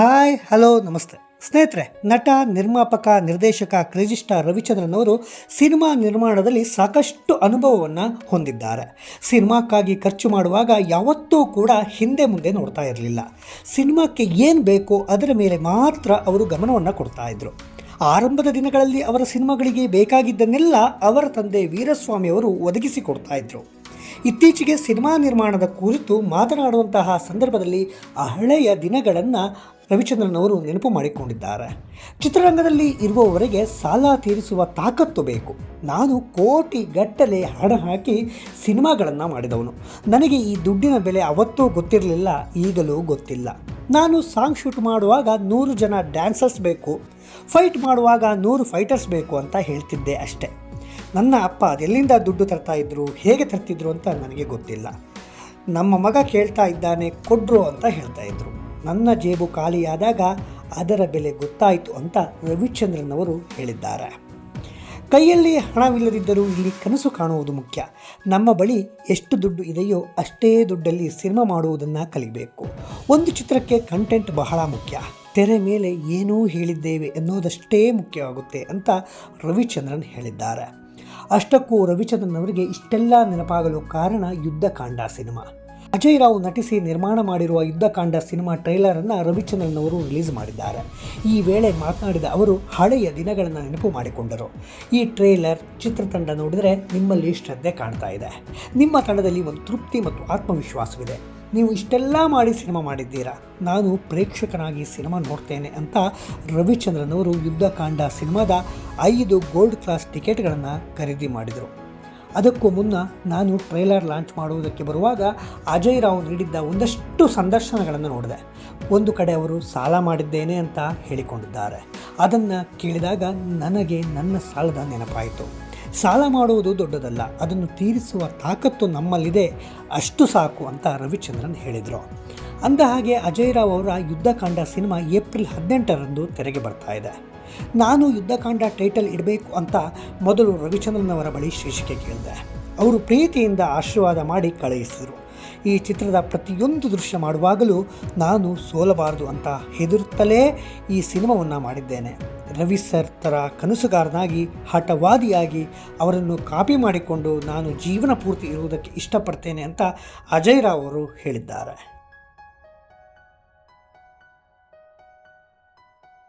Hi, hello, ನಮಸ್ತೆ. ಸ್ನೇಹಿತರೆ, ನಟ, ನಿರ್ಮಾಪಕ, ನಿರ್ದೇಶಕ ಕ್ರೇಜಿ ರವಿಚಂದ್ರನ್ ಅವರು ಸಿನಿಮಾ ನಿರ್ಮಾಣದಲ್ಲಿ ಸಾಕಷ್ಟು ಅನುಭವವನ್ನು ಹೊಂದಿದ್ದಾರೆ. ಸಿನಿಮಾಕ್ಕಾಗಿ ಖರ್ಚು ಮಾಡುವಾಗ ಯಾವತ್ತೂ ಕೂಡ ಹಿಂದೆ ಮುಂದೆ ನೋಡ್ತಾ ಇರಲಿಲ್ಲ. ಸಿನಿಮಾಕ್ಕೆ ಏನು ಬೇಕೋ ಅದರ ಮೇಲೆ ಮಾತ್ರ ಅವರು ಗಮನವನ್ನು ಕೊಡ್ತಾ ಇದ್ದರು ಆರಂಭದ ದಿನಗಳಲ್ಲಿ ಅವರ ಸಿನಿಮಾಗಳಿಗೆ ಬೇಕಾಗಿದ್ದನ್ನೆಲ್ಲ ಅವರ ತಂದೆ ವೀರಸ್ವಾಮಿ ಅವರು ಒದಗಿಸಿಕೊಡ್ತಾ ಇದ್ದರು ಇತ್ತೀಚೆಗೆ ಸಿನಿಮಾ ನಿರ್ಮಾಣದ ಕುರಿತು ಮಾತನಾಡುವಂತಹ ಸಂದರ್ಭದಲ್ಲಿ ಆ ಹಳೆಯ ದಿನಗಳನ್ನು ರವಿಚಂದ್ರನ್ ಅವರು ನೆನಪು ಮಾಡಿಕೊಂಡಿದ್ದಾರೆ. ಚಿತ್ರರಂಗದಲ್ಲಿ ಇರುವವರೆಗೆ ಸಾಲ ತೀರಿಸುವ ತಾಕತ್ತು ಬೇಕು. ನಾನು ಕೋಟಿ ಗಟ್ಟಲೆ ಹಣ ಹಾಕಿ ಸಿನಿಮಾಗಳನ್ನು ಮಾಡಿದವನು. ನನಗೆ ಈ ದುಡ್ಡಿನ ಬೆಲೆ ಅವತ್ತೂ ಗೊತ್ತಿರಲಿಲ್ಲ, ಈಗಲೂ ಗೊತ್ತಿಲ್ಲ. ನಾನು ಸಾಂಗ್ ಶೂಟ್ ಮಾಡುವಾಗ ನೂರು ಜನ ಡ್ಯಾನ್ಸರ್ಸ್ ಬೇಕು. ಫೈಟ್ ಮಾಡುವಾಗ ನೂರು ಫೈಟರ್ಸ್ ಬೇಕು ಅಂತ ಹೇಳ್ತಿದ್ದೆ ಅಷ್ಟೇ. ನನ್ನ ಅಪ್ಪ ಅದೆಲ್ಲಿಂದ ದುಡ್ಡು ತರ್ತಾ ಇದ್ರು, ಹೇಗೆ ತರ್ತಿದ್ರು ಅಂತ ನನಗೆ ಗೊತ್ತಿಲ್ಲ. ನಮ್ಮ ಮಗ ಕೇಳ್ತಾ ಇದ್ದಾನೆ, ಕೊಡ್ರು ಅಂತ ಹೇಳ್ತಾ ಇದ್ರು. ನನ್ನ ಜೇಬು ಖಾಲಿಯಾದಾಗ ಅದರ ಬೆಲೆ ಗೊತ್ತಾಯಿತು ಅಂತ ರವಿಚಂದ್ರನ್ ಅವರು ಹೇಳಿದ್ದಾರೆ. ಕೈಯಲ್ಲಿ ಹಣವಿಲ್ಲದಿದ್ದರೂ ಇಲ್ಲಿ ಕನಸು ಕಾಣುವುದು ಮುಖ್ಯ. ನಮ್ಮ ಬಳಿ ಎಷ್ಟು ದುಡ್ಡು ಇದೆಯೋ ಅಷ್ಟೇ ದುಡ್ಡಲ್ಲಿ ಸಿನಿಮಾ ಮಾಡುವುದನ್ನು ಕಲಿಬೇಕು. ಒಂದು ಚಿತ್ರಕ್ಕೆ ಕಂಟೆಂಟ್ ಬಹಳ ಮುಖ್ಯ. ತೆರೆ ಮೇಲೆ ಏನೂ ಹೇಳಿದ್ದೇವೆ ಎನ್ನುವುದಷ್ಟೇ ಮುಖ್ಯವಾಗುತ್ತೆ ಅಂತ ರವಿಚಂದ್ರನ್ ಹೇಳಿದ್ದಾರೆ. ಅಷ್ಟಕ್ಕೂ ರವಿಚಂದ್ರನ್ ಅವರಿಗೆ ಇಷ್ಟೆಲ್ಲ ನೆನಪಾಗಲು ಕಾರಣ ಯುದ್ಧಕಾಂಡ ಸಿನಿಮಾ. ಅಜಯ್ ರಾವ್ ನಟಿಸಿ ನಿರ್ಮಾಣ ಮಾಡಿರುವ ಯುದ್ಧಕಾಂಡ ಸಿನಿಮಾ ಟ್ರೈಲರನ್ನು ರವಿಚಂದ್ರನ್ ಅವರು ರಿಲೀಸ್ ಮಾಡಿದ್ದಾರೆ. ಈ ವೇಳೆ ಮಾತನಾಡಿದ ಅವರು, ಹಳೆಯ ದಿನಗಳನ್ನು ನೆನಪು ಮಾಡಿಕೊಂಡರು. ಈ ಟ್ರೇಲರ್ ಚಿತ್ರತಂಡ ನೋಡಿದರೆ ನಿಮ್ಮಲ್ಲಿ ಶ್ರದ್ಧೆ ಕಾಣ್ತಾ ಇದೆ. ನಿಮ್ಮ ತಂಡದಲ್ಲಿ ಒಂದು ತೃಪ್ತಿ ಮತ್ತು ಆತ್ಮವಿಶ್ವಾಸವಿದೆ. ನೀವು ಇಷ್ಟೆಲ್ಲ ಮಾಡಿ ಸಿನಿಮಾ ಮಾಡಿದ್ದೀರಾ? ನಾನು ಪ್ರೇಕ್ಷಕನಾಗಿ ಸಿನಿಮಾ ನೋಡ್ತೇನೆ ಅಂತ ರವಿಚಂದ್ರನ್ ಅವರು ಯುದ್ಧಕಾಂಡ ಸಿನಿಮಾದ ಐದು ಗೋಲ್ಡ್ ಕ್ಲಾಸ್ ಟಿಕೆಟ್ಗಳನ್ನು ಖರೀದಿ ಮಾಡಿದರು. ಅದಕ್ಕೂ ಮುನ್ನ ನಾನು ಟ್ರೈಲರ್ ಲಾಂಚ್ ಮಾಡುವುದಕ್ಕೆ ಬರುವಾಗ ಅಜಯ್ ರಾವ್ ನೀಡಿದ್ದ ಒಂದಷ್ಟು ಸಂದರ್ಶನಗಳನ್ನು ನೋಡಿದೆ. ಒಂದು ಕಡೆ ಅವರು ಸಾಲ ಮಾಡಿದ್ದೇನೆ ಅಂತ ಹೇಳಿಕೊಂಡಿದ್ದಾರೆ. ಅದನ್ನು ಕೇಳಿದಾಗ ನನಗೆ ನನ್ನ ಸಾಲದ ನೆನಪಾಯಿತು. ಸಾಲ ಮಾಡುವುದು ದೊಡ್ಡದಲ್ಲ, ಅದನ್ನು ತೀರಿಸುವ ತಾಕತ್ತು ನಮ್ಮಲ್ಲಿದೆ, ಅಷ್ಟು ಸಾಕು ಅಂತ ರವಿಚಂದ್ರನ್ ಹೇಳಿದರು. ಅಂದ ಹಾಗೆ ಅಜಯ್ ರಾವ್ ಅವರ ಯುದ್ಧಕಾಂಡ ಸಿನಿಮಾ ಏಪ್ರಿಲ್ ಹದಿನೆಂಟರಂದು ತೆರೆಗೆ ಬರ್ತಾ ಇದೆ. ನಾನು ಯುದ್ಧಕಾಂಡ ಟೈಟಲ್ ಇಡಬೇಕು ಅಂತ ಮೊದಲು ರವಿಚಂದ್ರನ್ ಅವರ ಬಳಿ ಶೀರ್ಷಿಕೆ ಕೇಳಿದೆ. ಅವರು ಪ್ರೀತಿಯಿಂದ ಆಶೀರ್ವಾದ ಮಾಡಿ ಕಳುಹಿಸಿದರು. ಈ ಚಿತ್ರದ ಪ್ರತಿಯೊಂದು ದೃಶ್ಯ ಮಾಡುವಾಗಲೂ ನಾನು ಸೋಲಬಾರದು ಅಂತ ಹೆದರುತ್ತಲೇ ಈ ಸಿನಿಮಾವನ್ನು ಮಾಡಿದ್ದೇನೆ. ರವಿ ಸರ್ ಥರ ಕನಸುಗಾರನಾಗಿ, ಹಠವಾದಿಯಾಗಿ ಅವರನ್ನು ಕಾಪಿ ಮಾಡಿಕೊಂಡು ನಾನು ಜೀವನ ಪೂರ್ತಿ ಇರುವುದಕ್ಕೆ ಇಷ್ಟಪಡ್ತೇನೆ ಅಂತ ಅಜಯ್ ರಾವ್ ಅವರು ಹೇಳಿದ್ದಾರೆ.